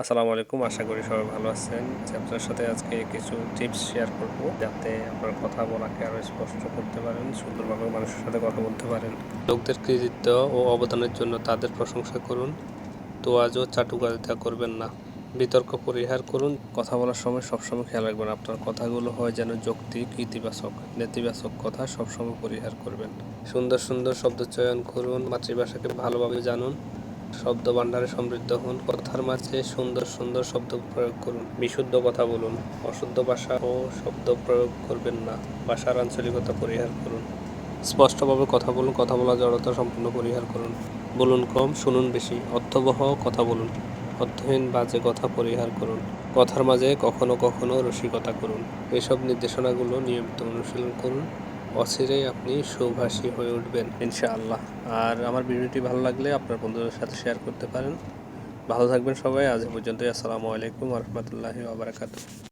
আসসালামু আলাইকুম। আশা করি সবাই ভালো আছেন। যে আপনার সাথে আজকে কিছু টিপস শেয়ার করব যাতে আপনার কথা বলাকে আরও স্পষ্ট করতে পারেন সুন্দরভাবে মানুষের সাথে কথা বলতে পারেন। লোকদের কৃতিত্ব ও অবদানের জন্য তাদের প্রশংসা করুন। তো আজও চাটুকারিতা করবেন না। বিতর্ক পরিহার করুন। কথা বলার সময় সবসময় খেয়াল রাখবেন আপনার কথাগুলো হয় যেন যৌক্তিক ইতিবাচক নেতিবাচক কথা সবসময় পরিহার করবেন। সুন্দর সুন্দর শব্দ চয়ন করুন মাতৃভাষাকে ভালোভাবে জানুন। শব্দ ভাণ্ডারে সমৃদ্ধ হন। কথার মাঝে সুন্দর সুন্দর শব্দ প্রয়োগ করুন। বিশুদ্ধ কথা বলুন। অশুদ্ধ ভাষা ও শব্দ প্রয়োগ করবেন না। ভাষার আঞ্চলিকতা পরিহার করুন। স্পষ্টভাবে কথা বলুন। কথা বলা জড়তা সম্পূর্ণ পরিহার করুন। বলুন কম, শুনুন বেশি। অর্থবহ কথা বলুন। অর্থহীন বাজে কথা পরিহার করুন। কথার মাঝে কখনো কখনো রসিকতা করুন। এসব নির্দেশনাগুলো নিয়মিত অনুশীলন করুন। অচিরেই আপনি সুভাষী হয়ে উঠবেন, ইনশাআল্লাহ। আর আমার ভিডিওটি ভালো লাগলে আপনার বন্ধুদের সাথে শেয়ার করতে পারেন। ভালো থাকবেন সবাই। আজ পর্যন্ত পর্যন্তই। আসসালামু আলাইকুম রহমতুল্লাহি আবরাকাতু